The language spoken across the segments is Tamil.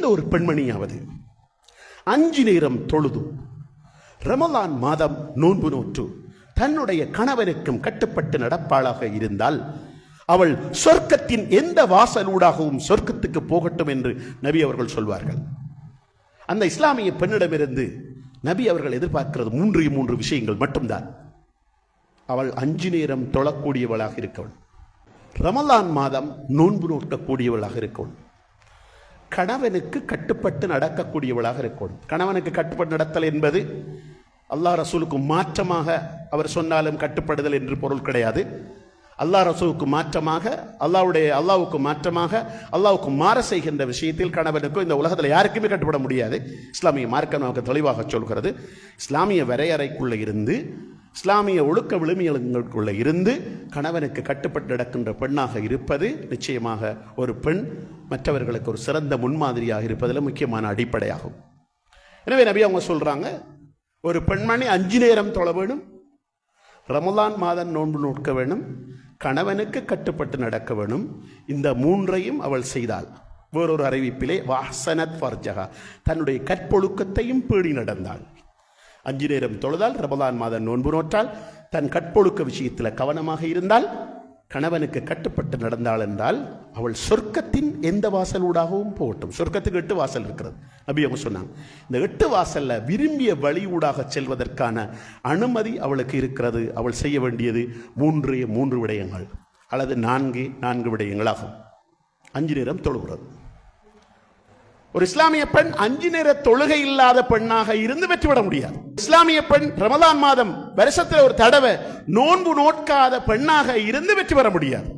எந்த ஒரு பெண்மணியாவது அஞ்சு நேரம் தொழுது ரமலான் மாதம் நோன்பு நோற்று தன்னுடைய கணவனுக்கும் கட்டுப்பட்டு நடப்பாளாக இருந்தால் அவள் சொர்க்கத்தின் எந்த வாசலூடாகவும் சொர்க்கத்துக்கு போகட்டும் என்று நபி அவர்கள் சொல்வார்கள். அந்த இஸ்லாமிய பெண்ணிடமிருந்து நபி அவர்கள் எதிர்பார்க்கிறது மூன்று மூன்று விஷயங்கள் மட்டும்தான். அவள் அஞ்சு நேரம் தொழக்கூடியவளாக இருக்கவள். ரமலான் மாதம் நோன்பு நோக்கக்கூடியவளாக இருக்கவள். கணவனுக்கு கட்டுப்பட்டு நடக்கக்கூடியவளாக இருக்கணும். கணவனுக்கு கட்டுப்பட்டு நடத்தல் என்பது அல்லாஹ் ரசூலுக்கு மாற்றமாக அவர் சொன்னாலும் கட்டுப்படுதல் என்று பொருள் கிடையாது. அல்லாஹ் ரசூலுக்கு மாற்றமாக அல்லாவுடைய அல்லாவுக்கு மாற்றமாக அல்லாவுக்கு மாற செய்கின்ற விஷயத்தில் கணவனுக்கும் இந்த உலகத்தில் யாருக்குமே கட்டுப்பட முடியாது. இஸ்லாமிய மார்க்கம் நமக்கு தெளிவாக சொல்கிறது. இஸ்லாமிய வரையறைக்குள்ளே இருந்து இஸ்லாமிய ஒழுக்க விழுமியலுங்களுக்குள்ள இருந்து கணவனுக்கு கட்டுப்பட்டு நடக்கின்ற பெண்ணாக இருப்பது நிச்சயமாக ஒரு பெண் மற்றவர்களுக்கு ஒரு சிறந்த முன்மாதிரியாக இருப்பதில் முக்கியமான அடிப்படையாகும். எனவே நபி அவங்க சொல்கிறாங்க ஒரு பெண்மணி அஞ்சு நேரம் தொழ வேணும் ரமலான் மாதம் நோன்பு நோக்க வேணும் கணவனுக்கு கட்டுப்பட்டு நடக்க வேணும் இந்த மூன்றையும் அவள் செய்தாள். வேறொரு அறிவிப்பிலே வாசனத் ஃபர்ஜகா தன்னுடைய கற்பொழுக்கத்தையும் பேணி நடந்தாள். அஞ்சு நேரம் தொழுதால் ரமதான் மாதம் நோன்பு நோற்றால் தன் கற்பொழுக்க விஷயத்தில் கவனமாக இருந்தால் கணவனுக்கு கட்டுப்பட்டு நடந்தாள் என்றால் அவள் சொர்க்கத்தின் எந்த வாசலூடாகவும் போகட்டும். சொர்க்கத்துக்கு எட்டு வாசல் இருக்கிறது. அப்படி அவங்க சொன்னாங்க. இந்த எட்டு வாசலில் விரும்பிய வழி ஊடாக செல்வதற்கான அனுமதி அவளுக்கு இருக்கிறது. அவள் செய்ய வேண்டியது மூன்று மூன்று விடயங்கள். அல்லது நான்கு நான்கு விடயங்களாகும் அஞ்சு நேரம் தொழுகிறது. ஒரு இஸ்லாமிய பெண் அஞ்சு நேர தொழுகை இல்லாத பெண்ணாக இருந்து வெற்றிவிட முடியாது. இஸ்லாமிய பெண் ரமதான் மாதம் வருஷத்தில் ஒரு தடவை நோன்பு நோட்காத பெண்ணாக இருந்து வெற்றி பெற முடியாது.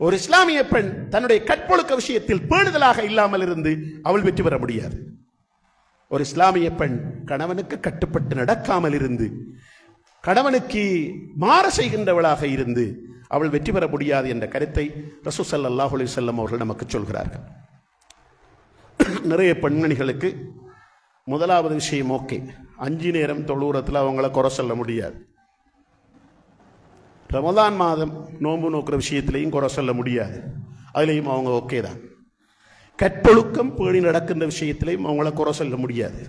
ஒரு இஸ்லாமிய பெண் தன்னுடைய கற்பொழுக்க விஷயத்தில் பேணுதலாக இல்லாமல் இருந்து அவள் வெற்றி பெற முடியாது. ஒரு இஸ்லாமிய பெண் கணவனுக்கு கட்டுப்பட்டு நடக்காமல் இருந்து கணவனுக்கு மாற செய்கின்றவளாக இருந்து அவள் வெற்றி பெற முடியாது என்ற கருத்தை ரசூ ஸல்லல்லாஹு அவர்கள் நமக்கு சொல்கிறார்கள். நிறைய பெண்மணிகளுக்கு முதலாவது விஷயம் ஓகே. அஞ்சு நேரம் தொழுவுறத்தில் அவங்கள குறை சொல்ல முடியாது. ரமதான் மாதம் நோன்பு நோக்கிற விஷயத்திலையும் குறை சொல்ல முடியாது. அதுலேயும் அவங்க ஓகே தான். கற்பொழுக்கம் பேணி நடக்கின்ற விஷயத்திலையும் அவங்கள குறை சொல்ல முடியாது.